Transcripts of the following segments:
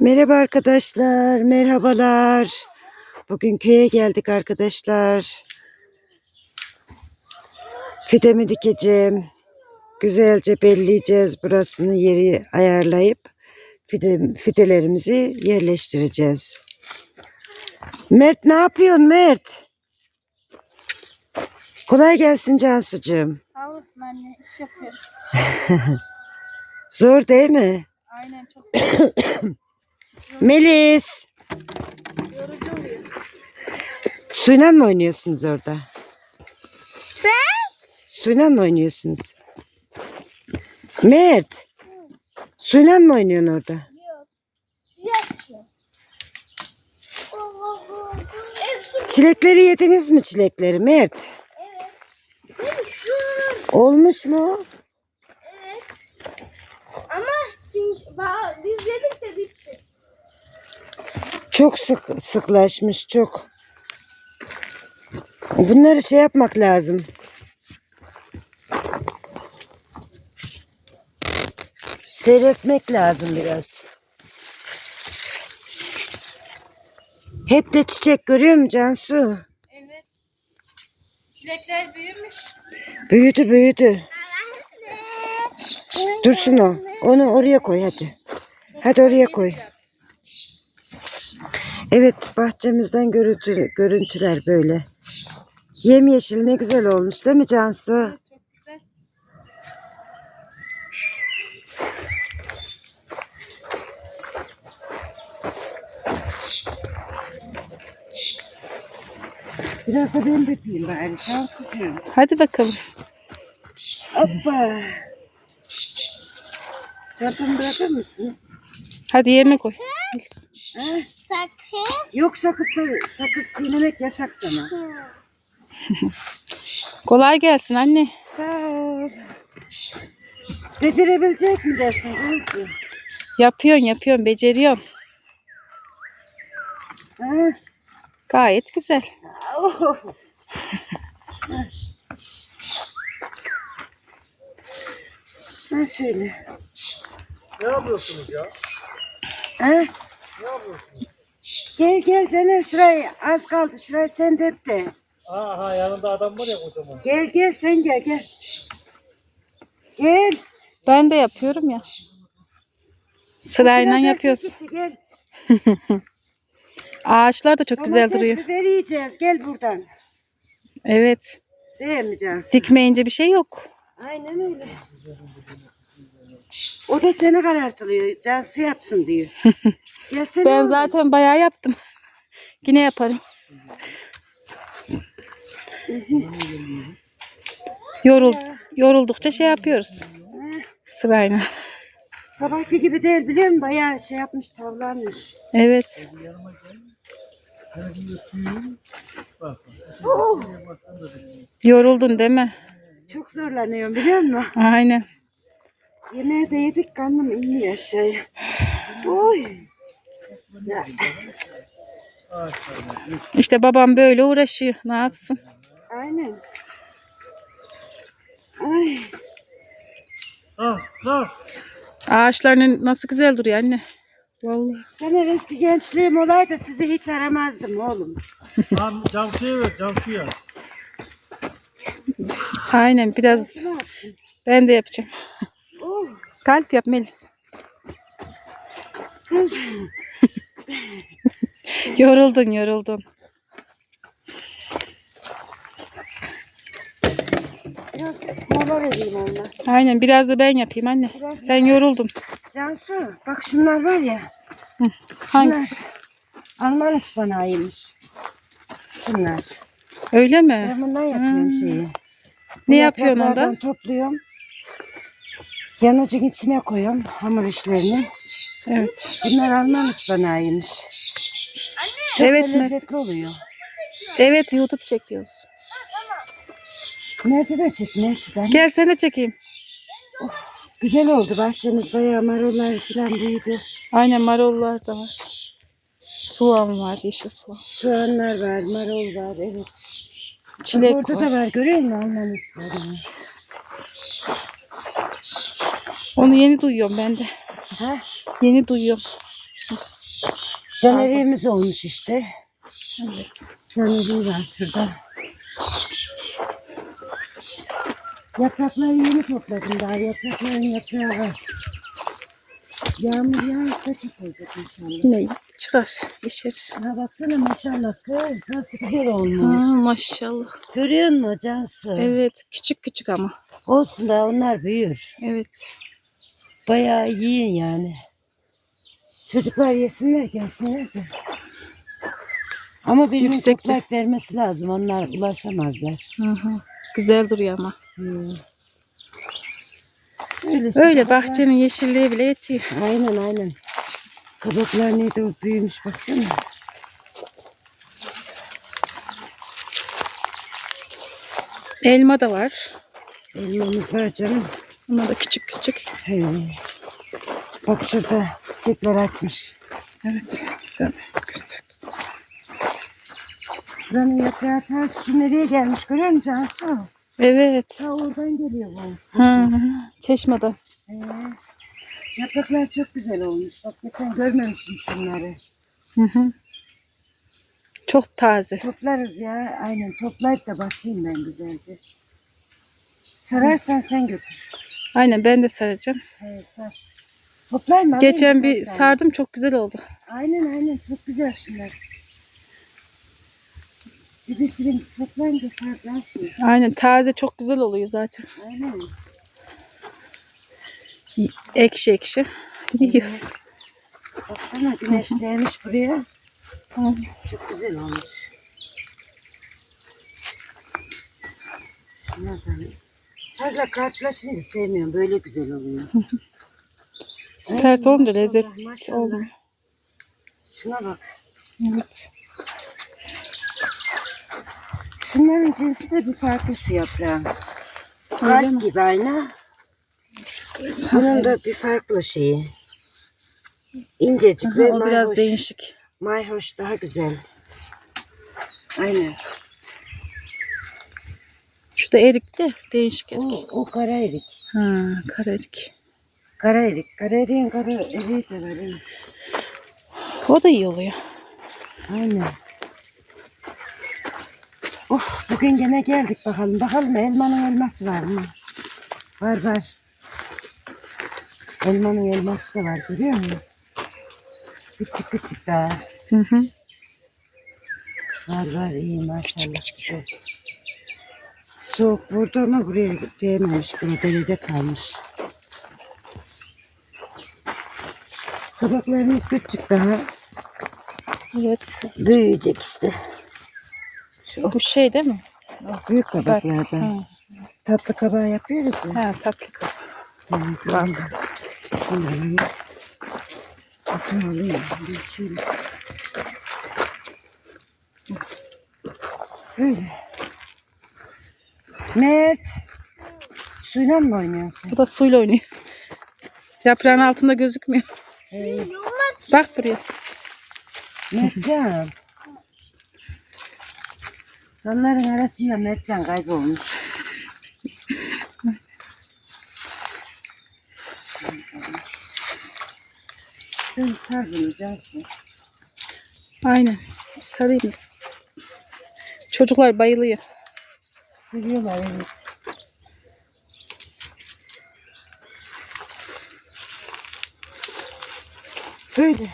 Merhaba arkadaşlar, merhabalar. Bugün köye geldik arkadaşlar. Fidemi dikeceğim. Güzelce belleyeceğiz burasını yeri ayarlayıp fide, fidelerimizi yerleştireceğiz. Mert ne yapıyorsun Mert? Kolay gelsin Cansucuğum. Sağ olasın anne. iş yapıyoruz. Zor değil mi? Aynen çok zor. Melis, yorucu oluyor. suyla mı oynuyorsunuz orada? Suyla mı oynuyorsunuz? Mert, suyla mı oynuyorsun orada? Yok. Çilekleri yediniz mi çilekleri Mert? Evet. Olmuş mu? Evet. Ama ba- biz yedik de bitti. Çok sık sıklaşmış çok. Bunları şey yapmak lazım. Seyretmek lazım biraz. Hep de çiçek görüyor musun Cansu? Evet. Çilekler büyümüş. Büyüdü büyüdü. Dursun o. Onu oraya koy hadi. Hadi oraya koy. Evet bahçemizden görüntü, görüntüler böyle. Yemyeşil ne güzel olmuş değil mi Cansu? Biraz da ben dökeyim bari Cansucuğum. Hadi bakalım. Hoppa. Çantamı bırakır mısın? Hadi yerine koy. Sakız. Yok sakız, sakız çiğnemek yasak sana. Kolay gelsin anne. Sağ ol. Becerebilecek mi dersin Cansu? Yapıyorsun yapıyorsun beceriyorsun. Ha? Gayet güzel. Ha şöyle. Ne yapıyorsunuz ya? Ha? Ne? Gel gel Caner şurayı az kaldı şurayı sen dep de. Aha yanında adam var ya kocaman. Gel gel sen gel gel. Gel. Ben de yapıyorum ya. Sırayla Biraz yapıyorsun. işi, Gel. Ağaçlar da çok güzel Domates, duruyor. biber yiyeceğiz gel buradan. Evet. Değil mi Cansu? Dikmeyince bir şey yok. Aynen öyle. O da seni karartılıyor. Cansu yapsın diyor. Gelsene Ben oğlum. zaten bayağı yaptım. Yine yaparım. Yorul, yoruldukça şey yapıyoruz. Sırayla. Sabahki gibi değil biliyor musun? Bayağı şey yapmış tavlanmış. Evet. Oh. Yoruldun değil mi? çok zorlanıyorum biliyor musun? Aynen. Yemeğe de yedik karnım inmiyor aşağıya. Oy. Ya. İşte babam böyle uğraşıyor. Ne yapsın? aynen. Ay, Ah ah. Ağaçların nasıl güzel duruyor anne. Vallahi. Caner eski gençliğim olaydı sizi hiç aramazdım oğlum. Tamam Cansu'ya ver Cansu'ya. Aynen biraz ben de yapacağım. Kalp yap Melis. Yoruldun yoruldun. Biraz mola vereyim onunla. Aynen biraz da ben yapayım anne. Sen yoruldun. Cansu bak şunlar var ya. Hangisi? Şunlar Alman ıspanağıymış. Şunlar. Öyle mi? Ben bundan yapıyorum Hmm. şeyi. Ne yapıyorsun Yapraklardan onda? topluyorum. Yanıcın içine koyuyorum hamur işlerini. Evet. Bunlar Alman ıspanağıymış. Çok Evet, da lezzetli oluyor. Evet YouTube çekiyoruz. Nerede de çek Mert'den. Gel seni çekeyim. Güzel oldu bahçemiz bayağı marullar falan büyüdü. Aynen marullar da var. Soğan var, yeşil soğan. Soğanlar var, marul var, evet. Çilek Orada var. da var görüyor musun Alman ıspanağı? Onu yeni duyuyorum ben de. Ha? Yeni duyuyorum. Canerimiz olmuş işte. Evet. Caneri var şurada. Yaprakları yeni topladım daha. Yaprakların yaprağı az. Yağmur yağarsa çok olacak inşallah. Yine çıkar. Geçer. Ha baksana maşallah kız nasıl güzel Ha, olmuş. maşallah. Görüyor musun Cansu? Evet. Küçük küçük ama. Olsun da onlar büyür. Evet. Bayağı yiyin yani. Çocuklar yesinler gelsinler de. Ama birinin Yüksekte. toprak vermesi lazım. Onlar ulaşamazlar. Hı hı. Güzel duruyor ama. Hmm. Öyle, işte Öyle bahçenin yeşilliği bile yetiyor. Aynen aynen. Kabaklar neydi o büyümüş baksana. Elma da var. Elmamız var canım. Ama da küçük küçük. He. Bak şurada çiçekler açmış. Evet. Sen göster. Buranın yaprağı ters. Şu nereye gelmiş görüyor musun Cansu? Evet. Ta oradan geliyor bu. Hı hı. Çeşmeden. Ee, yapraklar çok güzel olmuş. Bak geçen görmemişim şunları. Hı hı. Çok taze. Toplarız ya. Aynen toplayıp da basayım ben güzelce. Sararsan sen götür. Aynen ben de saracağım. He sar. Toplayayım mı? Geçen bir tane. sardım çok güzel oldu. Aynen aynen çok güzel şunlar. Bir de şirin toplayayım da saracağız. Aynen taze çok güzel oluyor zaten. Aynen. Ekşi ekşi. Yiyoruz. Baksana güneş değmiş buraya. Aynen. Çok güzel olmuş. Şuna da Fazla kartlaşınca sevmiyorum. Böyle güzel oluyor. Sert olunca lezzet olmuyor. Şuna bak. Evet. Şunların cinsi de bir farklı şu yaprağın. Mi? gibi aynı. Bunun da bir farklı şeyi. İncecik Aha, ve o biraz mayhoş. değişik. Mayhoş daha güzel. Aynen. Şu da erik de değişik erik. O, o kara erik. Ha, kara erik. Kara erik. Kara eriğin kara eriği de var. evet. O da iyi oluyor. Aynen. Oh bugün gene geldik bakalım. Bakalım elmanın elması var mı? Var var. Elmanın elması da var görüyor musun? Küçük küçük daha. Hı hı. Var var iyi maşallah. Güzel. Soğuk vurdu ama buraya değmemiş. Buna derede kalmış. Kabaklarımız küçük daha. Evet. Büyüyecek işte. Şu Bu şey değil mi? büyük kabaklardan. Ha, Tatlı kabağı yapıyoruz ya. ha tatlı kabak. Bak. Bunların Bakın alayım. Böyle. Mert. Suyla mı oynuyorsun? Bu da suyla oynuyor. Yaprağın altında gözükmüyor. Hey, Bak buraya. Mertcan. Sonların arasında Mertcan kaybolmuş. Sen sar bunu Cansu. Aynen. Sarayım. Çocuklar bayılıyor. Seviyorlar evet. Böyle.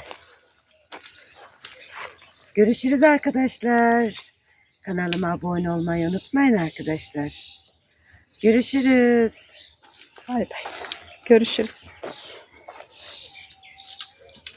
Görüşürüz arkadaşlar. Kanalıma abone olmayı unutmayın arkadaşlar. Görüşürüz. Bay bay. Görüşürüz.